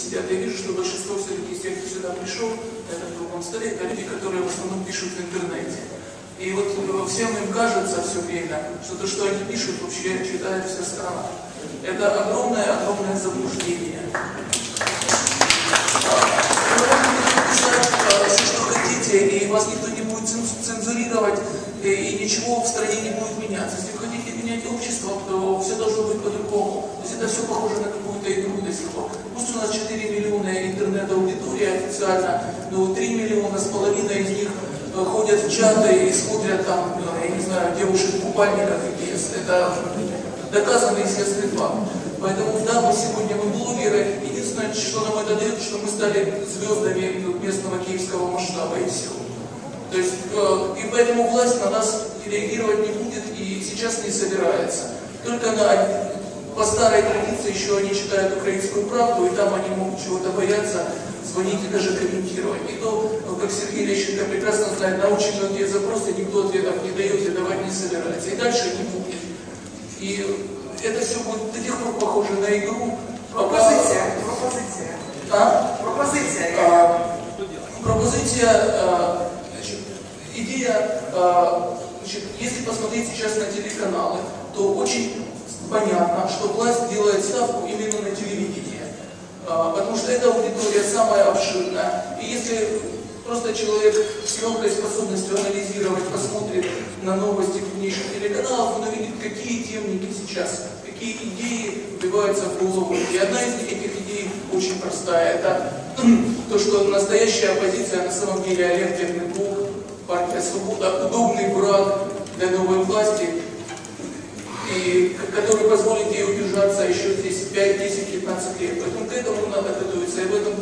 сидят. Я вижу, что большинство все-таки из тех, кто сюда пришел, на этом круглом столе, это люди, которые в основном пишут в интернете. И вот э, всем им кажется все время, что то, что они пишут, вообще читает вся страна. Это огромное-огромное заблуждение. Э, все, что хотите, и вас никто не будет ценз- цензурировать, и ничего в стране не будет меняться. Если вы хотите менять общество, то все должно быть по-другому. То есть это все похоже на какую-то игру до сих пор. Пусть у нас 4 миллиона интернет-аудитория официально, но 3 миллиона с половиной из них э, ходят в чаты и смотрят там, э, я не знаю, девушек в купальниках и без. Это доказанный известный факт. Поэтому да, мы сегодня мы блогеры. Единственное, что нам это дает, что мы стали звездами местного киевского масштаба и все. То есть, э, и поэтому власть на нас реагировать не будет и сейчас не собирается. Только на, по старой традиции еще они читают украинскую правду, и там они могут чего-то бояться, звонить и даже комментировать. И то, ну, как Сергей Лещенко прекрасно знает, на очень многие запросы никто ответов не дает и давать не собирается. И дальше не будет. И это все будет до тех пор похоже на игру. пока- Пропозиція, пропозиція. А? Пропозиція. А, пропозиция, а, значит, идея, а, значит, если посмотреть сейчас на телеканалы, то очень понятно, что власть делает ставку именно на телевидение. А, потому что эта аудитория самая обширная. И если просто человек с легкой способностью анализировать, посмотрит на новости крупнейших телеканалов, он увидит, какие темники сейчас, какие идеи вбиваются в голову. И одна из этих идей очень простая. Это то, что настоящая оппозиция на самом деле Олег Терненков, партия Свобода, удобный брат для новой власти, и, который позволит ей удержаться еще здесь 5, 10, 15 лет. Поэтому к этому надо готовиться, и в этом